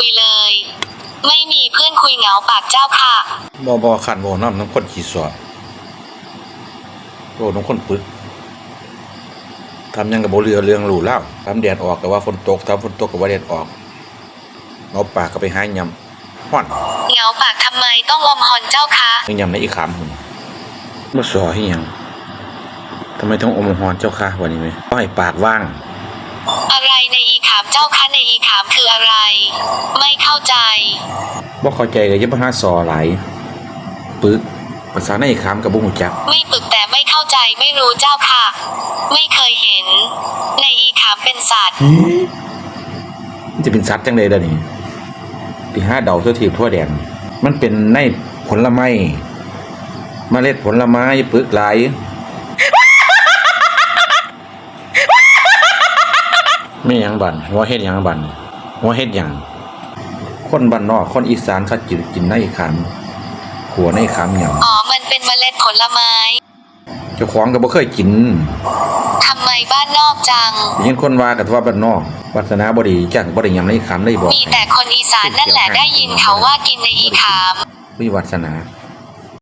คุยเลย ไม่มีเพื่อนคุยเหงาปากเจ้าค่ะบ่บ่ขันบ่น้ำน้ำคนขี้สอดโอ้น้ำคนปึกทำหยังกับบ่เรือเรื่องหลู่แล้วทำแดดออกก็ว่าฝนตกทำฝนตกก็ว่าแดดออกเอาปากก็ไปหายำฮ้อนเหงาปากทำไมต้องอมหอนเจ้าคะยังยำในอีกขามหุ่นบ่สอให้หยังทำไมต้องอมหอนเจ้าค่ะวันนี้ไหมก็ให้ปากว่าง อะไรในอีขามเจ้าคะในอีขามคืออะไร ไม่เข้าใจ บ่เข้าใจก็อย่ามาหาสอหลายปึกภาษาในอีกขามกับบ่ฮู้จัก ไม่ปึกแต่ไม่เข้าใจไม่รู้เจ้าค่ะ ไม่เคยเห็น ในอีขามเป็นสัตว์ มันจะเป็นสัตว์จังได๋ล่ะนี่ที่หาเดาทั่วทิพย์ทั่วแดนมันเป็นในผลไม้เมล็ดผลไม้ปึกหลาย ไม่หยังบันหัวเฮ็ดหยังบัน หัวเฮ็ดหยังคนบ้านนอกคนอีสานเขาจิกินในขามขัวในขามหยังอ๋อ มันเป็นเมล็ดผลไม้ เจ้าของก็บ่เคยกินทำไมบ้านนอกจังได้ยินคนว่ากันว่าบ้านนอกวาสนาบ่ดีจังบ่ได้ยำในขามได้บอกมีแต่คนอีสานนั่นแหละได้ยินเขาว่ากินในอีขามมีวาสนาเ